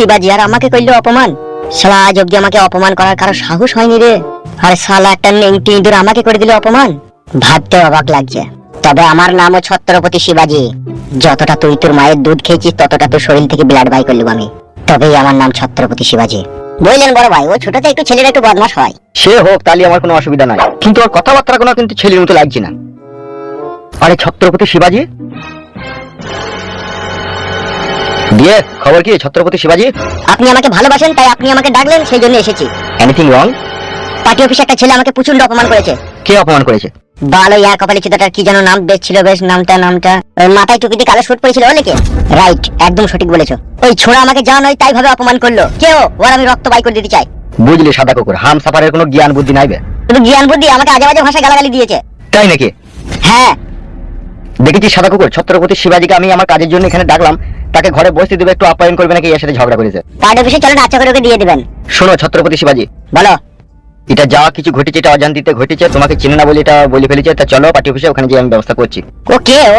শিবাজি, আর আমাকে কইলো অপমান। শালা অব্দি আমাকে অপমান করার কারও সাহস হয়নি রে। আর শালা, একটা নেংটি ইঁদুর আমাকে করে দিল অপমান। ভাবতে অবাক লাগছে। তবে আমার নামও ছত্রপতি শিবাজি। যতটা তুই তোর মায়ের দুধ খেয়েছিস, ততটা তোর শরীর থেকে ব্লাড বাই করলাম আমি। তবেই আমার নাম ছত্রপতি শিবাজি। বললেন বড় ভাই, ও ছোটতে একটু ছেলের একটু বদমাশ হয়। সে হোক, তাহলে আমার কোনো অসুবিধা নাই। কিন্তু ওর কথাবার্তা কোনো কিন্তু ছেলের মতো লাগছে না। আরে ছত্রপতি শিবাজি? দিয়ে খবর কি ছত্রপতি শিবাজি? আপনি আমাকে ভালোবাসেন তাই আপনি আমাকে ডাকলেন সেই জন্য এসেছি। এনিথিং রং পার্টি অফিসে একটা ছেলে আমাকে প্রচণ্ড অপমান করেছে। কে অপমান করেছে? বালো ইয়া কপালি চিতাটার কি যেন নাম বেশ ছিল বেশ নামটা নামটা। ওই মাথায় টুপিতে কালো শুট পড়েছিল ওলে কে? রাইট একদম সঠিক বলেছ। ওই ছোড়া আমাকে যা নয় তাই ভাবে অপমান করল। কেউ ওর আমি রক্ত বাই করে দিতে চাই। বুঝলি সাদা কুকুর হাম সাফারের কোনো জ্ঞান বুদ্ধি নাইবে শুধু জ্ঞান বুদ্ধি আমাকে আজে বাজে ভাষায় গালাগালি দিয়েছে। তাই নাকি? হ্যাঁ। দেখেছি সাদা কুকুর? ছত্রপতি শিবাজিকে আমি আমার কাজের জন্য এখানে ডাকলাম। তাকে ঘরে বসতে দেবে একটু আপ্যায়ন করবে নাকি এর সাথে ঝগড়া করেছে। পার্টি অফিসে চলেন আচ্ছা করে ওকে দিয়ে দিবেন। শোনো ছত্রপতি শিবাজি। বলো। এটা যা কিছু ঘটেছে এটা অজান্তিতে ঘটেছে তোমাকে চিনে না বলে এটা বলে ফেলেছে তা চলো পার্টি অফিসে ওখানে গিয়ে আমি ব্যবস্থা করছি। ও কে ও?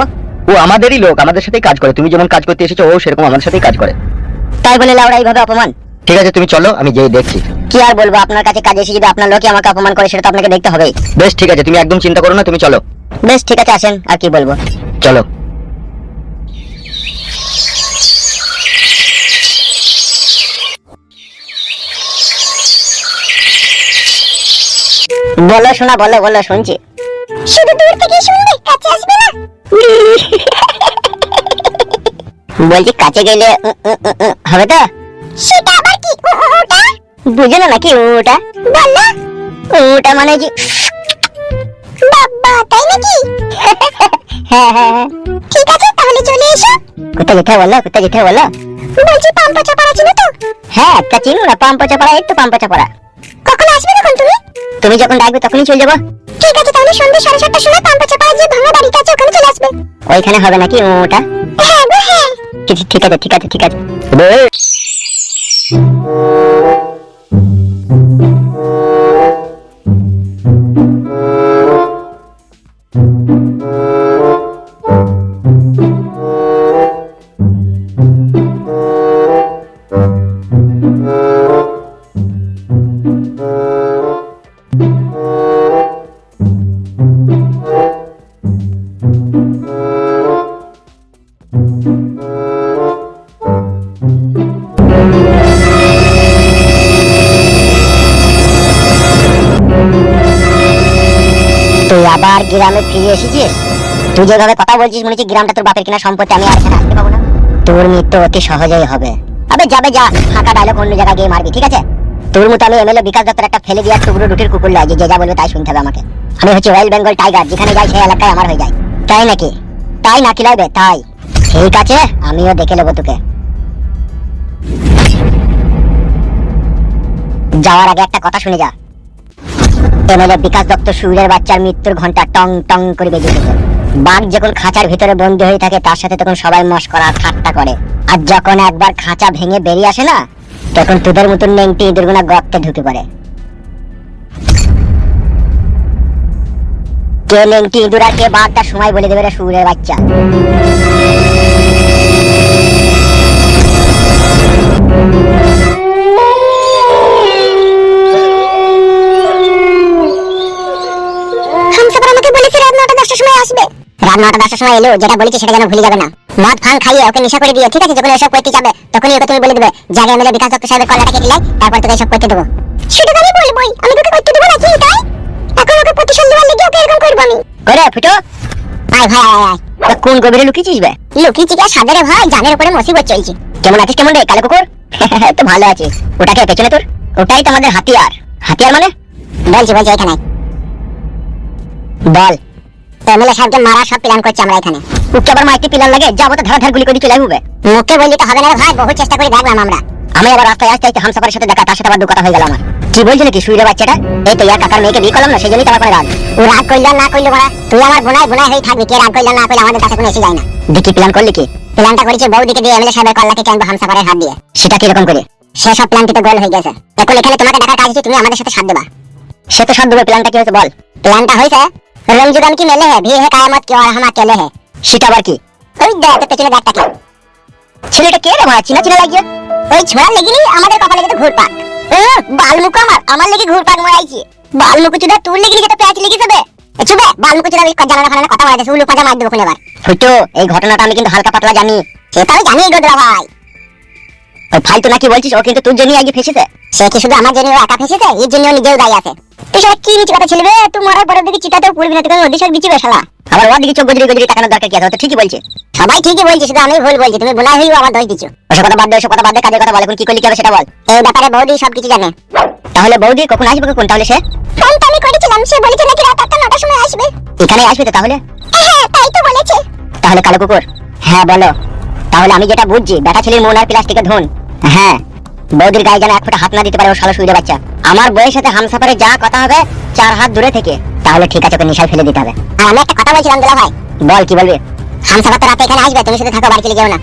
ও আমাদেরই লোক আমাদের সাথেই কাজ করে। তুমি যেমন কাজ করতে এসেছ ও সেরকম আমাদের সাথেই কাজ করে। তাই বলে লাউড়া এইভাবে অপমান? ঠিক আছে তুমি চলো আমি যেই দেখছি। কি আর বলব আপনার কাছে কাজে এসে যদি আপনার লোকই আমাকে অপমান করে সেটা তো আপনাকে দেখতে হবেই। বেশ ঠিক আছে তুমি একদম চিন্তা করো না তুমি চলো। বেশ ঠিক আছে আসেন আর কি বলব। চলো। বলো শোনা বলো বলো শুনছি। শুধু দূর থেকে শুনবে কাছে আসবে না? বলছি কাছে গেলে হবে তো? সেটা আবার কি? ওটা? বুঝো না নাকি ওটা? বললা ওটা মানে কি? বাবা তাই নাকি? হ্যাঁ হ্যাঁ হ্যাঁ। ঠিক আছে তাহলে চলে এসো। কোথায় যেতে বলো কোথায় যেতে বলো? বলছি পাম্পা চাপাড়া চিনো তো? হ্যাঁ তা চিনো না পাম্পা চাপাড়া এই তো পাম্পা চাপাড়া। কখন আসবে তখন তুমি? তুমি যখন ডাকবে তখনই চলে যাব। ঠিক আছে তাহলে সন্ধ্যে সাড়ে সাতটার সময় পাম্পা চাপা যে ভাঙা বাড়িটা আছে ওখানে চলে আসবে। ওইখানে হবে নাকি ওটা হ্যাঁ গো হ্যাঁ। ঠিক ঠিক আছে ঠিক আছে ঠিক আছে। বে- গ্রামে ফিরে এসেছিস? তুই যেভাবে কথা বলছিস, মনে হচ্ছে গ্রামটা তোর বাপের কিনা সম্পত্তি, আমি আর এখানে আসতে পাবো না। তোর মৃত্যু অতি সহজেই হবে। আবে যাবে, যা। ফাঁকা ডায়লগ অন্য জায়গায় গিয়ে মারবি, ঠিক আছে? তোর মতো আমি এমএলএ বিকাশ দত্তর একটা ফেলে দেওয়ার টুকরো রুটির কুকুর লাগে যে যা বলবে তাই শুনতে হবে আমাকে। আমি হচ্ছে রয়্যাল বেঙ্গল টাইগার যেখানে যাই সেই এলাকায় আমার হয়ে যায়। তাই নাকি? তাই নাকি লাগবে? তাই। ঠিক আছে, আমিও দেখে নেব তোকে। যাওয়ার আগে একটা কথা শুনে যা। এমএলএ বিকাশ দত্ত সুরের বাচ্চার মৃত্যুর ঘণ্টা টং টং করে বেজে উঠেছে। বাঘ যখন খাঁচার ভিতরে বন্দী হয়ে থাকে, তার সাথে তখন সবাই মস্করা আর ঠাট্টা করে। আর যখন একবার খাঁচা ভেঙে বেরিয়ে আসে না, তখন তোদের মতন নেংটি ইঁদুরগুনা গর্তে ঢুকে পড়ে। কে নেংটি ইঁদুর আর কে বাঘ সময় বলে দেবে রে সুরের বাচ্চা। নটা দশটার সময় আসবে। রাত নটা দশটার সময় এলো যেটা বলেছে সেটা যেন ভুলে যাবে না। মদ ফান খাইয়ে ওকে নেশা করে দিয়ে ঠিক আছে যখন এসব করতে যাবে তখনই ওকে তুমি বলে দেবে জাগে এমএলএ বিকাশ দত্ত সাহেবের কলাটা কেটে লাই তারপর তোকে এসব করতে দেবো। সেটা আমি বলবোই আমি তোকে করতে দেবো নাকি তাই? এখন ওকে প্রতিশোধ দেওয়ার লেগে ওকে এরকম করব আমি। করে ফুটো আয় ভাই আয় আয়। তা কোন গভীরে লুকিয়েছিস বে? লুকিয়েছি কি সাদরে ভাই জানের উপরে মুসিবত চলছে কেমন আছিস কেমন রে কালো কুকুর? তো ভালো আছি ওটাকে পেছনে তোর? ওটাই তো আমাদের হাতিয়ার। হাতিয়ার মানে? বলছি বলছি এখানে বল। এমএলএ সাহেবকে মারা সব প্ল্যান করছি আমরা এখানে। ওকে আবার মাইটি প্ল্যান লাগে যাব তো ধারা গুলি করে চলে যাব মুখে বললি তো হবে না ভাই, বহু চেষ্টা করে দেখলাম আমরা। আমি আবার রাস্তায় আসতে আসতে হামসাফারের সাথে দেখা, তার সাথে আবার দু হয়ে গেল আমার। কি বলছি নাকি সুইরে বাচ্চাটা? এই তো ইয়ার কাকার মেয়েকে বিয়ে করলাম না, সেই জন্যই তো আমার কোনো রাগ। ও রাগ করল না করল মারা। তুই আমার বোনাই বোনাই হয়ে থাকবি, কে রাগ করল না করলে আমাদের কাছে কোনো এসে যায় না। দেখি প্ল্যান করলি কি? প্ল্যানটা করেছে বউ দিকে দিয়ে এমএলএ সাহেবের কল্লাকে টানবো হামসাফারের হাত দিয়ে। সেটা কীরকম করে? সেসব প্ল্যান তো গোল হয়ে গেছে। এখন এখানে তোমাকে ডাকার কাজ আছে, তুমি আমাদের সাথে সাথ দেবা। সে তো সাথ দেবে, প্ল্যানটা কি হয়েছে বল? প্ল্যানটা হয়েছে রমজুদান কি মেলে है भी है कायमत की और हम अकेले हैं সেটা আবার কি ওই দেখ তোর পেছনে ব্যাগটা কি ছেলেটা কে রে মারা চিনা চিনা লাগিয়ে ওই ছোড়ার লেগিনি আমাদের কপালে যেতে ঘুর পাক বালমুখ আমার আমার লেগে ঘুর পাক মারাইছি বালমুখ চুদা তোর লেগে যেতে প্যাচ লেগে যাবে এ চুবে বালমুখ চুদা ওই জানালা ফানালা কথা মারাইছে উলু পাজা মার দেবো কোন এবার হইতো এই ঘটনাটা আমি কিন্তু হালকা পাতলা জানি সেটা আমি জানি গোদরা ভাই ওই ফালতু নাকি বলছিস? ও কিন্তু তোর জন্যই আগে ফেসেছে। সে কি শুধু আমার জন্য একা ফেসেছে? এর জন্য নিজেও দায়ী আছে। তুই সেটা কি নিচে কথা ছেলে রে? তুই মরার পরের দিকে চিতাতেও পড়বি না তুই ওদিকে সব বিচিবে শালা। আবার ওর দিকে চোখ গজরি গজরি তাকানোর দরকার কি আছে? তো ঠিকই বলছে। সবাই ঠিকই বলছে শুধু আমি ভুল বলছি। তুমি বোলাই হইও আমার দোষ দিচ্ছ ওসব কথা বাদ দে ওসব কথা বাদ দে কাজের কথা বল এখন কি করলি কি হবে সেটা বল। এই ব্যাপারে বৌদি সব কিছু জানে। তাহলে বৌদি কখন আসবে কখন? তাহলে সে? ফোন তো আমি করেছিলাম সে বলেছে নাকি রাত আটটা নটার সময় আসবে। এখানে আসবে তো তাহলে? হ্যাঁ তাই তো বলেছে। তাহলে কালো কুকুর। হ্যাঁ বলো। তাহলে আমি যেটা বুঝছি বেটা ছেলের মন আর প্লাস্টিকের ধুন। হ্যাঁ। বৌদির গায়ে যেন এক ফোঁটা হাত না দিতে পারে ও শালা সুবিধা বাচ্চা। আমার বইয়ের সাথে হামসাফারে যা কথা হবে চার হাত দূরে থেকে তাহলে ঠিক আছে ওকে নিশায় ফেলে দিতে হবে। আর আমি একটা কথা বলছিলাম দুলা ভাই। বল কি বলবি? হামসাফার তো রাতে এখানে আসবে তুমি শুধু থাকো বাড়ি চলে যাও না।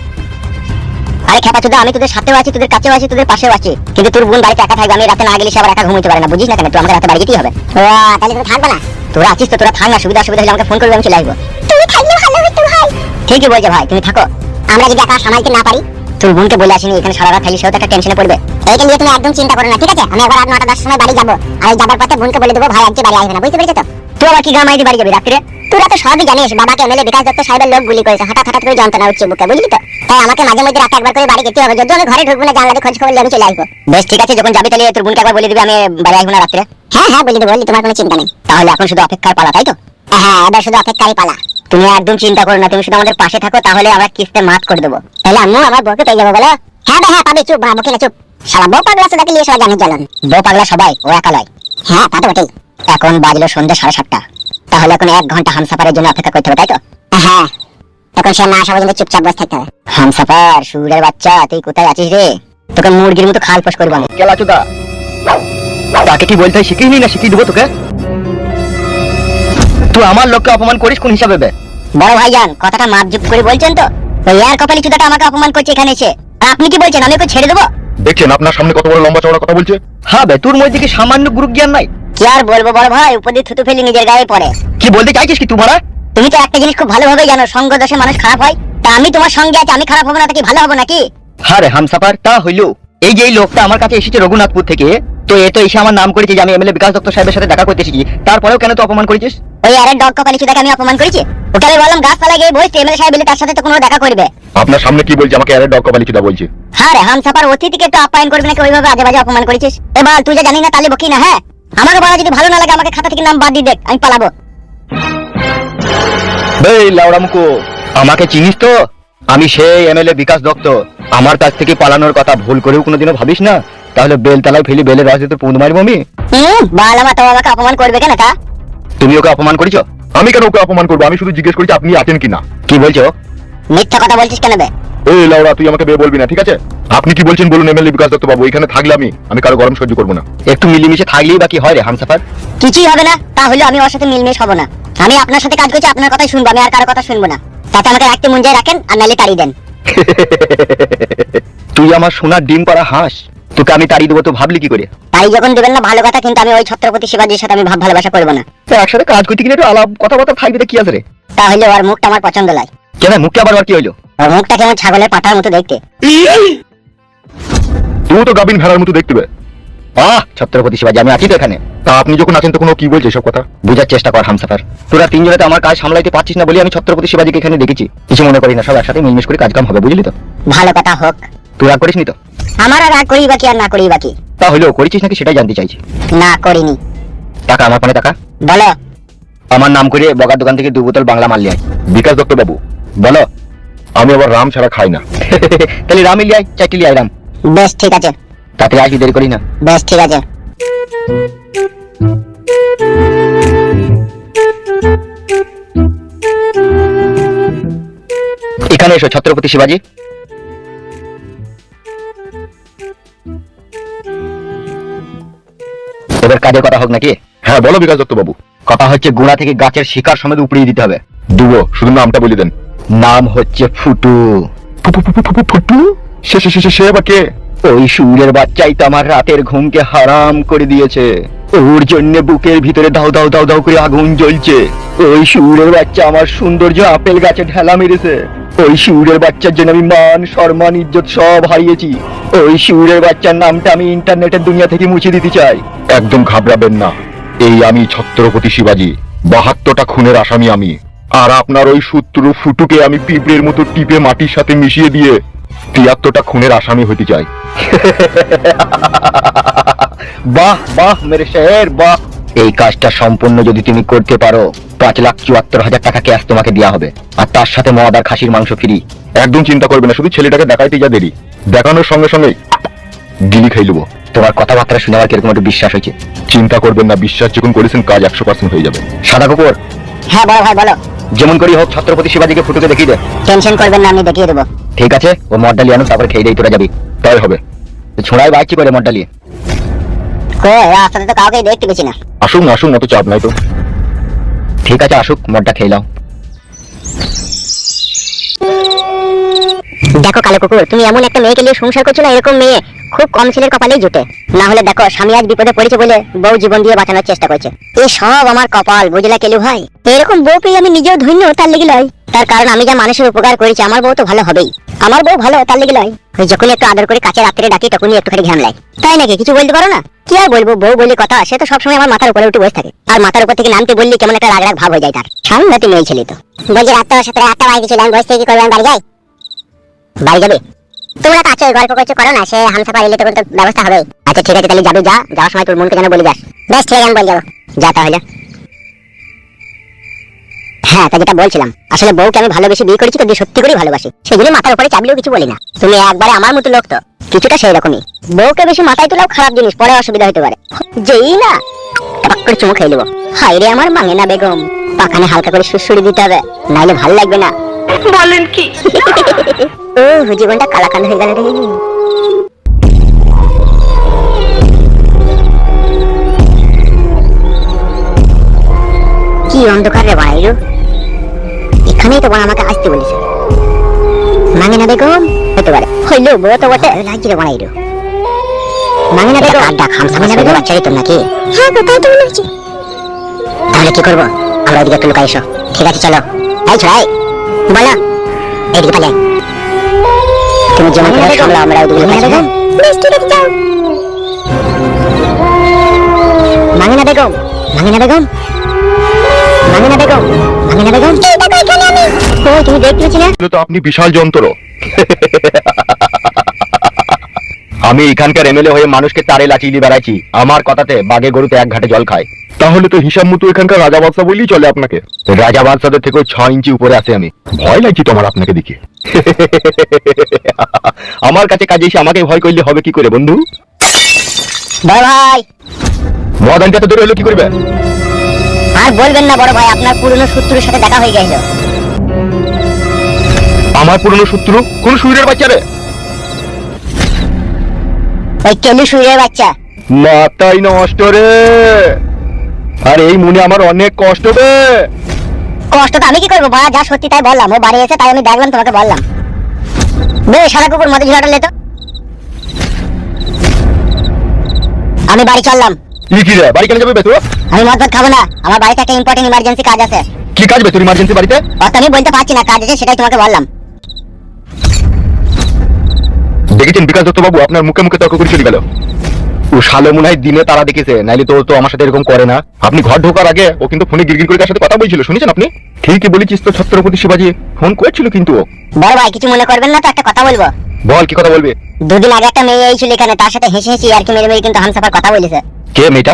আরে খেপা চুদা আমি তোদের সাথেও আছি তোদের কাছেও আছি তোদের পাশেও আছি। কিন্তু তোর বোন বাড়িতে একা থাকবে আমি রাতে না গেলে সে আবার একা ঘুমোতে পারে না বুঝিস না কেন? তুই আমাকে রাতে বাড়ি যেতেই হবে। ও তাহলে তুমি থাকবে না? তোরা আছিস তো তোরা থাক না সুবিধা অসুবিধা হলে আমাকে ফোন করবে আমি চলে আসব। তুমি থাকলে ভালো হতো ভাই। ঠিকই বলছে ভাই তুমি থাকো। আমরা যদি একা সামালতে না পারি তোর বোনকে বলে আসিনি, এখানে সারা রাত থাকলে, সেও তো একটা টেনশনে পড়বে। এইটা নিয়ে তুমি একদম চিন্তা করো না, ঠিক আছে? আমি একবার রাত নটা দশটার সময় বাড়ি যাব। আর যাবার পথে বোনকে বলে দেবো, ভাই আজকে বাড়ি আসবে না, বুঝতে পেরেছ তো? তুই আবার কি গামাইদি বাড়ি যাবি রাত্রে? তোরা তো সবই জানিস, বাবাকে এমএলএ বিকাশ দত্ত সাহেবের লোক গুলি করেছে, হঠাৎ হঠাৎ করে যন্ত্রণা হচ্ছে বুকে, বুঝলি তো? তাই আমাকে মাঝে মধ্যে রাতে একবার করে বাড়ি যেতে হবে যদি আমি ঘরে ঢুকবো না, জানলাতে খোঁজ খবর আমি চলে আসব। বেশ, ঠিক আছে, যখন যাবি তাহলে তোর বোনকে একবার বলে দিবি, আমি বাড়ি আসব না রাত্রে। হ্যাঁ হ্যাঁ বলে দেবো তোমার কোনো চিন্তা নেই। তাহলে এখন শুধু অপেক্ষার পালা, তাই তো? হ্যাঁ এবার শুধু অপেক্ষারই পালা। তুমি একদম চিন্তা করো না, তুমি শুধু আমাদের পাশে থাকো, তাহলে আমরা কিস্তে মাফ করে দেবো। তাহলে আম্মু আমার বউকে পেয়ে যাব, বলো? হ্যাঁ ভাই হ্যাঁ পাবে, চুপ, বাবু কিনা চুপ। শালা, বউ পাগলা সেটাকে নিয়ে সবাই জানি জ্বালান। বউ পাগলা সবাই, ও একা লয়। হ্যাঁ তা তো বটেই। এখন বাজলো সন্ধ্যে সাড়ে সাতটা। তাহলে এখন এক ঘণ্টা হামসাফারের জন্য অপেক্ষা করতে হবে, তাই তো? হ্যাঁ। তখন সে না পর্যন্ত চুপচাপ বসে থাকতে হবে। হামসাফার, সুরের বাচ্চা, তুই কোথায় আছিস রে? তোকে মুরগির মতো খাল ফস করব আমি। কেলা চুদা। তাকে কি বলতে হয়, শিখিয়ে নি না, শিখিয়ে দেবো তোকে? তুই আমার লোককে অপমান করিস কোন হিসাবে বে? বড় ভাইজান কথাটা মাপজুপ করে বলছেন তো? ওই আর কপালি চুদাটা আমাকে অপমান করছে এখানে এসে। আপনি কি বলছেন আমি ওকে ছেড়ে দেবো? দেখছেন আপনার সামনে কত বড় লম্বা চওড়া কথা বলছে? হ্যাঁ বে তোর মধ্যে কি সামান্য গ্রুপ জ্ঞান নাই? কি আর বলব বড় ভাই উপদি থুতু ফেলি নিজের গায়ে পড়ে। কি বলতে চাইছিস কি তোমারা তুমি তো একটা জিনিস খুব ভালোভাবে জানো সঙ্গ দোষে মানুষ খারাপ হয়। তা আমি তোমার সঙ্গে আছি আমি খারাপ হব না তা কি ভালো হব নাকি? হ্যাঁ রে হামসাফার তা হইল। এই যে এই লোকটা আমার কাছে এসেছে রঘুনাথপুর থেকে তো এ তো এসে আমার নাম করেছে যে আমি এমএলএ বিকাশ দত্ত সাহেবের সাথে দেখা করতে এসেছি। তারপরেও কেন তো অপমান করেছিস? ওই আরে ডগ কপালি চুদাকে আমি অপমান করেছি? ওকে আমি বললাম গাছপালা গিয়ে বসতে এমএলএ সাহেব এলে তার সাথে তো কোনো দেখা করবে। আপনার সামনে কি বলছে? আমাকে আরে ডক কপালি চুদা বলছে? হ্যাঁ রে হামসাপার অতিথিকে তো আপ্যায়ন করবি নাকি ওইভাবে আজে বাজে অপমান করেছিস? এবার তুই যা জানি না তাহলে বকি না হ্যাঁ? আমাকে বলা যদি ভালো না লাগে আমাকে খাতা থেকে নাম বাদ দিয়ে দেখ আমি পালাবো। লাউড়ামুকু আমাকে চিনিস তো? আমি সেই এমএলএ বিকাশ দত্ত। আমার কাছ থেকে পালানোর কথা ভুল করেও কোনোদিনও ভাবিস না? তাহলে বেলতলায় ফেলি বেলের রস দিয়ে তোর পুঁদ মারবো আমি। বাল আমার অপমান করবে কেন তা? তুমি ওকে অপমান করেছ? আমি কেন ওকে অপমান করব? আমি শুধু জিজ্ঞেস করেছি আপনি আছেন কিনা? কি বলছো? মিথ্যা কথা বলছিস কেন বে? এই লাউড়া তুই আমাকে বে বলবি না ঠিক আছে? আপনি কি বলছেন বলুন এমএলএ বিকাশ দত্ত বাবু এখানে থাকলে আমি আমি কারও গরম সহ্য করব না। একটু মিলিমিশে থাকলেই বাকি হয় রে হামসাফার? কিছুই হবে না তাহলে আমি ওর সাথে মিলমিশ হব না। আমি আপনার সাথে কাজ করছি আপনার কথাই শুনব আমি আর কারও কথা শুনব না। তাতে আমাকে রাখতে মন যায় রাখেন আর নালে তাড়িয়ে দেন। তুই আমার সোনার ডিম পাড়া হাঁস। তোকে আমি তাড়িয়ে দেবো তো ভাবলি কি করে? তাই যখন দেবেন না ভালো কথা কিন্তু আমি ওই ছত্রপতি শিবাজির সাথে আমি ভাব ভালোবাসা করব না। তো একসাথে কাজ করতে গেলে একটু আলাপ কথাবার্তা থাকবে তো কি আছে রে? তাহলে ওর মুখটা আমার পছন্দ লাগে কেন মুখে আবার আর কি হইল? ওর মুখটা কেমন ছাগলের পাঠার মতো দেখতে। তুই তো গাবিন ভেড়ার মতো দেখতে বে। আহ ছত্রপতি শিবাজি আমি আছি তো এখানে। তা আপনি যখন আছেন তখন ও কি বলছে সব কথা? বুঝার চেষ্টা কর হামসাফার। তোরা তিনজনে তো আমার কাজ সামলাইতে পারছিস না বলে আমি ছত্রপতি শিবাজিকে এখানে দেখেছি কিছু মনে করি না সব একসাথে মিলমিশ করে কাজ কাম হবে বুঝলি তো? ভালো কথা হোক। তুই রাগ করিস নি তো? আমার আর রাগ করি বাকি আর না করি বাকি তা হইলেও করেছিস নাকি সেটাই জানতে চাইছি। না করিনি। টাকা আমার পানে টাকা? বলো। আমার নাম করে বগার দোকান থেকে দু বোতল বাংলা মাল লিয়ে আয়। বিকাশ দত্ত বাবু বলো আমি আবার রাম ছাড়া খাই না। তাহলে রাম লিয়ে আয় চারটি লিয়ে রাম। বেশ ঠিক আছে। তাতে আসবি দেরি করি না। বেশ ঠিক আছে। এখানে এসো ছত্রপতি শিবাজি। এবার কাজে কথা হোক নাকি? হ্যাঁ বলো বিকাশ দত্ত বাবু। কথা হচ্ছে গোড়া থেকে গাছের শিকার সমেত উপড়িয়ে দিতে হবে। দুবো শুধু নামটা বলে দেন। নাম হচ্ছে ফুটু। ফুটু? সে- সে- সে আবার কে? ওই সুরের বাচ্চাই তো আমার রাতের ঘুমকে হারাম করে দিয়েছে। ওর জন্য বুকের ভিতরে দাও দাও দাও দাও করে আগুন জ্বলছে। ওই শিউরের বাচ্চা আমার সৌন্দর্য আপেল গাছে ঢেলা মেরেছে। ওই শিউরের বাচ্চার জন্য আমি মান, সম্মান, ইজ্জত সব হারিয়েছি। ওই শিউরের বাচ্চার নামটা আমি ইন্টারনেটের দুনিয়া থেকে মুছে দিতে চাই। একদম ঘাবড়াবেন না। এই আমি ছত্রপতি শিবাজি, বাহাত্তরটা খুনের আসামি আমি। আর আপনার ওই শত্রু ফুটুকে আমি পিঁপড়ের মতো টিপে মাটির সাথে মিশিয়ে দিয়ে তিয়াত্তরটা খুনের আসামি হতে চাই। বাহ বাহ মেরে শের বাহ। এই কাজটা সম্পূর্ণ যদি তুমি করতে পারো পাঁচ লাখ চুয়াত্তর হাজার টাকা ক্যাশ তোমাকে দেওয়া হবে। আর তার সাথে মদ আর খাসির মাংস ফ্রি। একদম চিন্তা করবে না শুধু ছেলেটাকে দেখাইতে যা দেরি। দেখানোর সঙ্গে সঙ্গে গিলি খাই নেব তোমার কথাবার্তা শুনে আমার কীরকম একটু বিশ্বাস হয়েছে। চিন্তা করবেন না বিশ্বাস যখন করেছেন কাজ একশো পার্সেন্ট হয়ে যাবে। সাদা কুকুর। হ্যাঁ বড় ভাই বলো। যেমন করি হোক ছত্রপতি শিবাজিকে ফুটুকে দেখিয়ে দে। টেনশন করবেন না আমি দেখিয়ে দেবো। ঠিক আছে ও লিয়ে আনো তারপরে খেয়ে দেই তোরা যাবি। তাই হবে। ছোড়াই বাইক কি করে লিয়ে কই রাস্তাতে তো কাউকে দেখতে পেছি না। আসুন আসুন অত চাপ নাই তো। ঠিক আছে আসুক মদটা খেয়ে নাও। দেখো কালো কুকুর তুমি এমন একটা মেয়েকে নিয়ে সংসার করছ না এরকম মেয়ে। খুব কম ছেলের কপালেই জুটে। না হলে দেখো, স্বামী আজ বিপদে পড়েছে বলে বউ জীবন দিয়ে বাঁচানোর চেষ্টা করছে। এই সব আমার কপাল, বুঝলা কেলু ভাই? এরকম বউ পেয়ে আমি নিজেও ধন্য, তার লেগে লয়। তার কারণ আমি যা মানুষের উপকার করেছি, আমার বউ তো ভালো হবেই। আমার বউ ভালো, তার লেগে লয়। ওই যখনই একটু আদর করে কাছে রাত্রে ডাকি, তখনই একটুখানি ঘ্যাম লাই তাই নাকি? কিছু বলতে পারো না? কি আর বলব? বউ বলে কথা, সে তো সবসময় আমার মাথার উপরে উঠে বসে থাকে। আর মাথার উপর থেকে নামতে বললি কেমন একটা রাগ ভাব হয়ে যায় তার। সাংঘাতি মেয়ে ছেলে তো। বলছি রাত সাথে আটটা বাজে ছিল আমি বসে কি করব, আমি বাড়ি যাই? বাড়ি যাবে? তোমরা তো আছো গল্প করছ, করো না, সে হামসাফার এলে তখন তো ব্যবস্থা হবে আচ্ছা ঠিক আছে, তাহলে যাবি, যা, যাওয়ার সময় তোর মনকে যেন বলে, যাস। বেশ, ঠিক আমি বলে যাব। যা তাহলে। হ্যাঁ তা যেটা বলছিলাম, আসলে বউকে আমি ভালোবেসে বিয়ে করেছি তো সত্যি করেই ভালোবাসি সেজন্য মাথার উপরে চাবলেও কিছু বলি না। তুমি একবারে আমার মতো লোক তো, কিছুটা সেই রকমই বউকে বেশি মাথায় তোলাও খারাপ জিনিস, পরে অসুবিধা হতে পারে। যেই না করে চুমু খেয়ে নেব। হাই রে, আমার মাঙে না বেগম। পাখানে হালকা করে সুড়সুড়ি দিতে হবে নাইলে ভালো লাগবে না। বলেন কি? ও জীবনটা কালাকান হয়ে গেল রে। কি অন্ধকার রে বাইরু এখানেই তো বোন আমাকে আসতে বলেছে। মাঙে না বেগম? হতে পারে। হইল বউ তো বটে। লাগছে রে বাইরু মাঙে না বেগম? আড্ডা খামসা মাঙে না বেগম? বাচ্চারই তো নাকি? হ্যাঁ তাই তো মনে হচ্ছে? তাহলে কি করব? আমরা ওইদিকে একটু লুকাই এসো ঠিক আছে চলো। এই ছড়াই বলো এদিকে পালে তুমি যেমন করে সামলাও আমরা লুকাই ঠিক আছে যাও মাঙ্গিনা বেগম। মাঙ্গিনা বেগম মাঙ্গিনা বেগম। মাঙ্গিনা বেগম তুমি দেখতে পাচ্ছি না তো আপনি বিশাল যন্ত্র। আমি এখানকার এমএলএ হয়ে মানুষকে তারে লাচিয়ে দিয়ে বেড়াইছি। আমার কথাতে বাগে গরুতে এক ঘাটে জল খায়। তাহলে তো হিসাব মতো এখানকার রাজা বাদশা বললেই চলে আপনাকে। রাজা বাদশাদের থেকেও ছ ইঞ্চি উপরে আছে আমি। ভয় লাগছে তোমার আপনাকে দেখে। আমার কাছে কাজে এসে আমাকে ভয় করলে হবে কি করে বন্ধু? বড় ভাই। মদ আনতে এত দূরে হলো কি করবে? আর বলবেন না বড় ভাই আপনার পুরনো শত্রুর সাথে দেখা হয়ে গেছিল আমার পুরনো শত্রু কোন সুরের বাচ্চা রে? ওই কেলু সুরের বাচ্চা। মাথাই নষ্ট রে। আর এই মনে আমার অনেক কষ্ট রে কষ্ট তো আমি কি করব? বাড়া যা সত্যি তাই বললাম। ও বাড়ি এসে তাই আমি দেখলাম তোমাকে বললাম। বে সারা কুকুর মধ্যে ঝুলাটা লেতো আমি বাড়ি চললাম। ই কি রে বাড়ি কেন যাবে বে তুই? আমি মদ ভাত খাব না। আমার বাড়িতে একটা ইম্পর্টেন্ট ইমার্জেন্সি কাজ আছে। কি কাজ বে তোর ইমার্জেন্সি বাড়িতে? অত আমি বলতে পারছি না কাজ আছে সেটাই তোমাকে বললাম। দেখেছেন বিকাশ দত্ত বাবু আপনার মুখে মুখে তর্ক করে চলে গেল। ও শালো মনে হয় দিনে তারা দেখেছে নাইলে তো তো আমার সাথে এরকম করে না। আপনি ঘর ঢোকার আগে ও কিন্তু ফোনে গিরগির করে তার সাথে কথা বলছিল শুনেছেন আপনি? ঠিকই বলেছিস তো ছত্রপতি শিবাজি। ফোন করেছিল কিন্তু ও। বড় ভাই কিছু মনে করবেন না তো একটা কথা বলব। বল কি কথা বলবি? দুদিন আগে একটা মেয়ে এইছিল এখানে তার সাথে হেসে হেসে আর কি মেরে মেরে কিন্তু হামসাফার কথা বলেছে। কে মেয়েটা?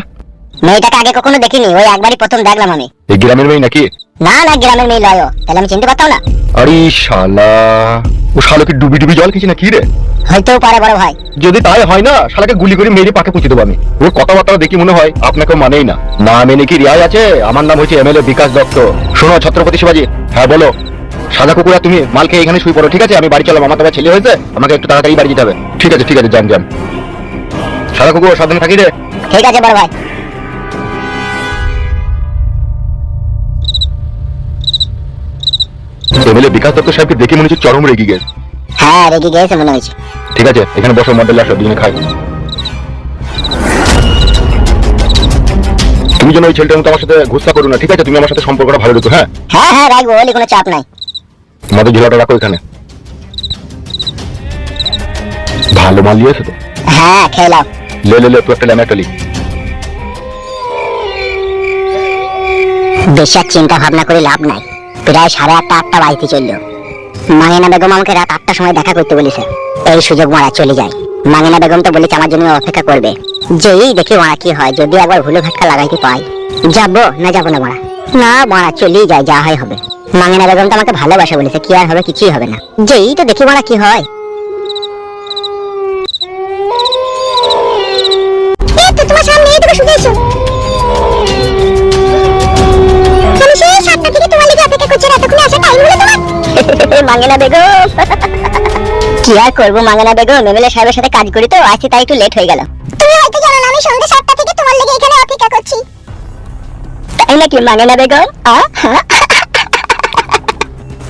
মেয়েটাকে আগে কখনো দেখিনি ওই একবারই প্রথম দেখলাম আমি। এই গ্রামের মেয়ে নাকি? না না গ্রামের মেয়ে লয় তাহলে আমি চিনতে পারতাম না। আরে শালা ও শালোকে ডুবি ডুবি জল খেয়েছি না কি রে হয়তেও পারে বড় ভাই। যদি তাই হয় না শালাকে গুলি করে মেরে পাকে পুঁছে দেবো আমি। ওর কথাবার্তা দেখি মনে হয় আপনাকে মানেই না। না মেনে কি রিয়াজ আছে? আমার নাম হচ্ছে এমএলএ বিকাশ দত্ত। শোনো ছত্রপতি শিবাজি হ্যাঁ বলো। সাদা কুকুরা তুমি মাল খেয়ে এখানে শুয়ে পড়ো ঠিক আছে? আমি বাড়ি চলাম আমার তোমার ছেলে হয়েছে আমাকে একটু তাড়াতাড়ি বাড়ি যেতে হবে। ঠিক আছে ঠিক আছে যান যান। সাদা কুকুর সাবধানে থাকি রে। ঠিক আছে বড় ভাই। এমএলএ বিকাশ দত্ত সাহেবকে দেখে মনে হচ্ছে চরম রেগে গেছে। হ্যাঁ রেগে গিয়েছে মনে হয়েছে ঠিক আছে এখানে বসো মডেল আসো দুজনে খাই। তুমি যেন ওই ছেলেটার মতো আমার সাথে ঘুষা করো না ঠিক আছে? তুমি আমার সাথে সম্পর্কটা ভালো রেখো হ্যাঁ? হ্যাঁ হ্যাঁ রাখব বলে কোনো চাপ নাই। আমাদের ঝোলাটা রাখো এখানে। ভালো মাল নিয়েছে তো। হ্যাঁ খেয়ে লে লে লে তুই একটা লেমা একটা লি। চিন্তা ভাবনা করে লাভ নাই। প্রায় সাড়ে আটটা আটটা বাড়িতে চলল। মাঙিনা বেগম আমাকে রাত আটটার সময় দেখা করতে বলেছে। এই সুযোগ মারা চলে যায়। মাঙিনা বেগম তো বলেছে আমার জন্য অপেক্ষা করবে। যেই দেখি মারা কি হয়, যদি একবার ভুলে ভাটকা লাগাইতে পাই। যাব না যাব না মারা। না মারা, চলেই যায়, যা হয় হবে। মাঙিনা বেগম তো আমাকে ভালোবাসে বলেছে, কি আর হবে, কিছুই হবে না। যেই তো দেখি মারা কি হয়। মাঙ্গেনা বেগম। কি আর করব মাঙ্গেনা বেগম? এমএলএ সাহেবের সাথে কাজ করি তো আজকে তাই একটু লেট হয়ে গেল। তুমি হয়তো জানো না আমি সন্ধ্যা সাতটা থেকে তোমার লেগে এখানে অপেক্ষা করছি। তাই নাকি মাঙ্গেনা বেগম?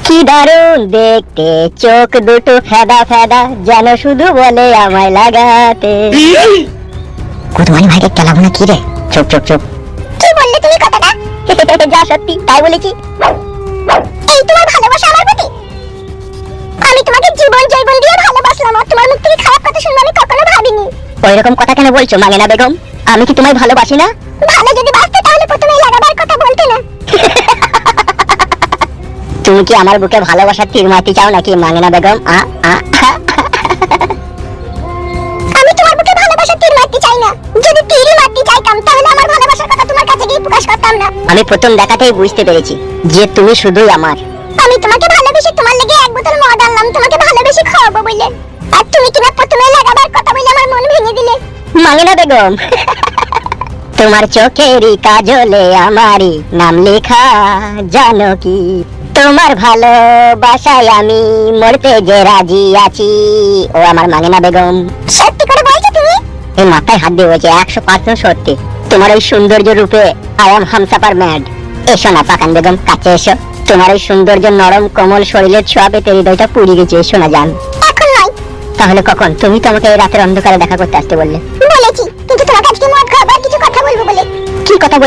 কি দারুণ দেখতে। চোখ দুটো ফেদা ফেদা যেন শুধু বলে আমায় লাগাতে। কুতমানি ভাইকে কেলাবো না কি রে? চুপ চুপ চুপ। কি বললে তুমি কথাটা? যা সত্যি তাই বলেছি। এই তোমার ভালোবাসা আমার প্রতি আমি তোমাকে জীবন জৈবন দিয়ে ভালোবাসলাম আর তোমার মুখ থেকে খারাপ কথা শুনব আমি কখনো ভাবিনি। ওইরকম কথা কেন বলছো মাঙ্গেনা বেগম? আমি কি তোমায় ভালোবাসি না? ভালো যদি বাসতে তাহলে প্রথমেই লাগাবার কথা বলতে না। তুমি কি আমার বুকে ভালোবাসার তীর মারতে চাও নাকি মাঙ্গেনা বেগম? আ আ। আমি তোমার বুকে ভালোবাসার তীর মারতে চাই না। যদি তীরই মারতে চাইতাম তাহলে আমার ভালোবাসার কথা তোমার কাছে গিয়ে প্রকাশ করতাম না। আমি প্রথম দেখাতেই বুঝতে পেরেছি যে তুমি শুধুই আমার। আমি তোমাকে ভালোবেসে তোমার লেগে বোতল মদ আনলাম তোমাকে ভালোবেসে খাওয়াবো বলে। আর তুমি কিনা প্রথমে লাগাবার কথা বলে আমার মন ভেঙে দিলে। মাঙ্গেনা বেগম। তোমার চোখেরই কাজলে আমারই নাম লেখা জানো কি? তোমার ভালোবাসায় আমি মরতে যে রাজি আছি। ও আমার মাঙ্গেনা বেগম। সত্যি করে বলছো তুমি? এই মাথায় হাত দিয়ে বলছে একশো পার্সেন্ট সত্যি। তোমার ওই সৌন্দর্য রূপে আই এম হামসাপার ম্যাড এসো না পাকান বেগম কাছে এসো। তোমার এই সৌন্দর্য নরম কোমল শরীরের ছোঁয়া পেতে হৃদয়টা পুড়ে গেছে শোনা যান। এখন নয়। তাহলে কখন? তুমি তো আমাকে এই রাতের অন্ধকারে দেখা করতে আসতে বললে। বলেছি কিন্তু তোমাকে আজকে মদ খাবার কিছু কথা বলব বলে। কি কথা বল-